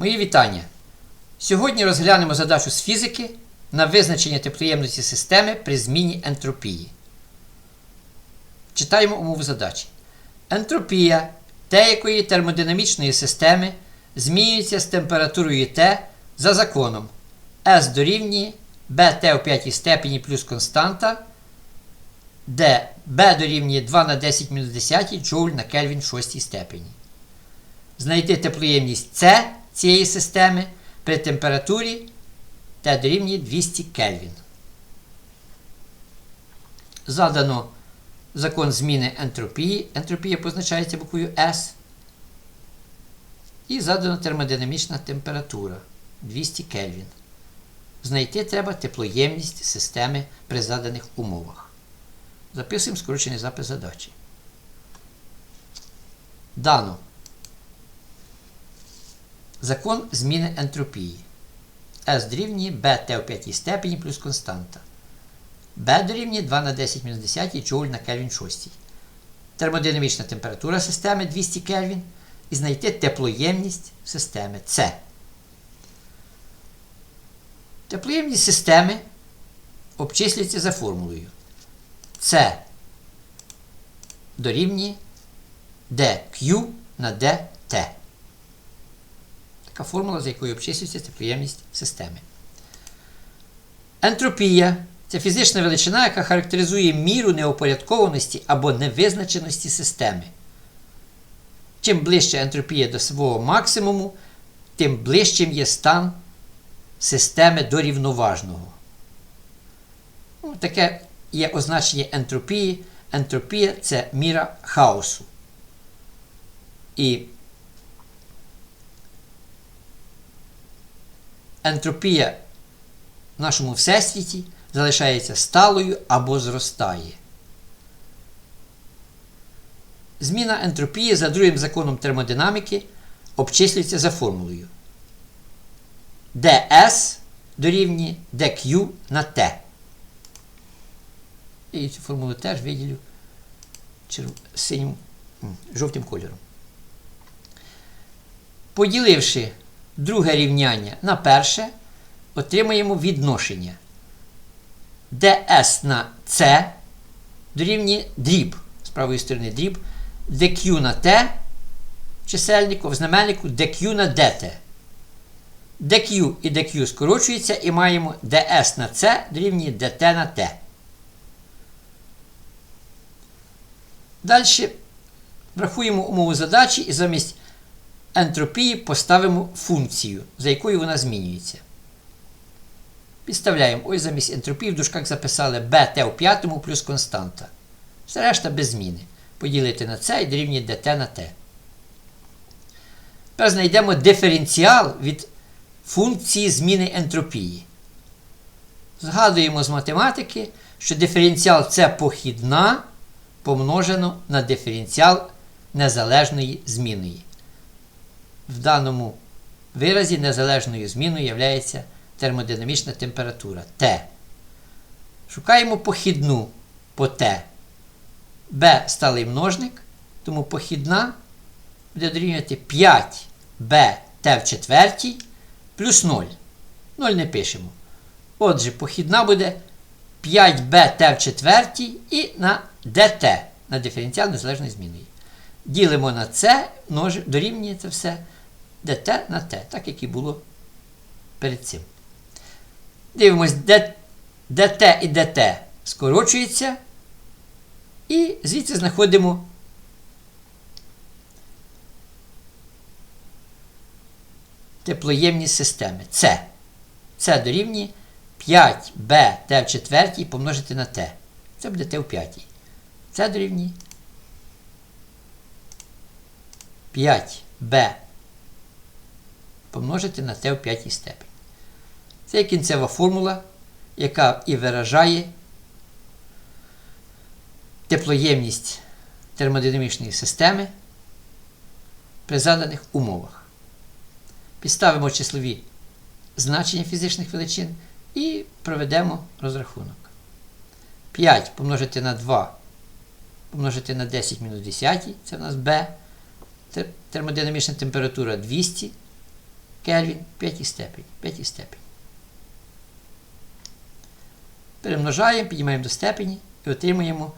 Мої вітання. Сьогодні розглянемо задачу з фізики на визначення теплоємності системи при зміні ентропії. Читаємо умову задачі. Ентропія деякої термодинамічної системи змінюється з температурою Т за законом S дорівнює BT у п'ятій степені плюс константа, де B дорівнює 2 на 10 мінус 10 джоуль на Кельвін в шостій степені. Знайти теплоємність С цієї системи при температурі Т дорівнює 200 Кельвін. Задано закон зміни ентропії. Ентропія позначається буквою S. І задано термодинамічна температура 200 Кельвін. Знайти треба теплоємність системи при заданих умовах. Записуємо скорочений запис задачі. Дано. Закон зміни ентропії. S дорівнює BT у п'ятій степені плюс константа. B дорівнює 2 на 10 мінус 10 джоуль на Кельвін 6. Термодинамічна температура системи 200 Кельвін. І знайти теплоємність системи С. Теплоємність системи обчислюється за формулою. С дорівнює dQ на dt. Така формула, за якою обчислюється теплоємність системи. Ентропія це фізична величина, яка характеризує міру неупорядкованості або невизначеності системи. Чим ближче ентропія до свого максимуму, тим ближчим є стан системи до рівноважного. Ну, таке є означення ентропії. Ентропія це міра хаосу. І ентропія в нашому всесвіті залишається сталою або зростає. Зміна ентропії за другим законом термодинаміки обчислюється за формулою ds дорівнює dq на t. І цю формулу теж виділю синім жовтим кольором. Поділивши друге рівняння на перше, отримаємо відношення ds на c дорівнює дріб з правої сторони дріб dq на t чисельнику в знаменнику dq на dt. dq і dq скорочуються і маємо ds на c дорівнює dt на t. Далі врахуємо умову задачі і замість ентропії поставимо функцію, за якою вона змінюється. Підставляємо ось замість ентропії в дужках записали bt у п'ятому плюс константа. Все решта без зміни. Поділити на це і дорівнює dt на t. Тепер знайдемо диференціал від функції зміни ентропії. Згадуємо з математики, що диференціал це похідна помножено на диференціал незалежної зміної. В даному виразі незалежною зміною є термодинамічна температура Т. Шукаємо похідну по Т. Б сталий множник, тому похідна буде дорівнювати 5Б Т в четвертій плюс 0. 0 не пишемо. Отже, похідна буде 5b t в четвертій і на dt на диференціал незалежної зміною. Ділимо на c, дорівнює це все dt на t, так як і було перед цим. Дивимось, dt і dt скорочується. І звідси знаходимо теплоємність системи. С. С дорівнює 5b t в четвертій помножити на t. Це буде t в п'ятій. Це дорівнює 5b помножити на t в п'ятій степені. Це є кінцева формула, яка і виражає теплоємність термодинамічної системи при заданих умовах. Підставимо числові значення фізичних величин і проведемо розрахунок. 5 помножити на 2 помножити на 10 мінус 10, це в нас b. Термодинамічна температура 200 Кельвін, п'ятій степені, п'ятій степені. Перемножаємо, піднімаємо до степені і отримуємо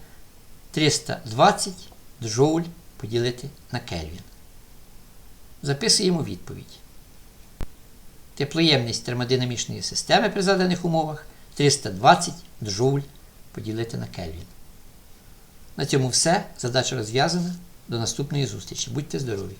320 джоуль поділити на Кельвін. Записуємо відповідь. Теплоємність термодинамічної системи при заданих умовах 320 джоуль поділити на Кельвін. На цьому все. Задача розв'язана. До наступної зустрічі. Будьте здорові!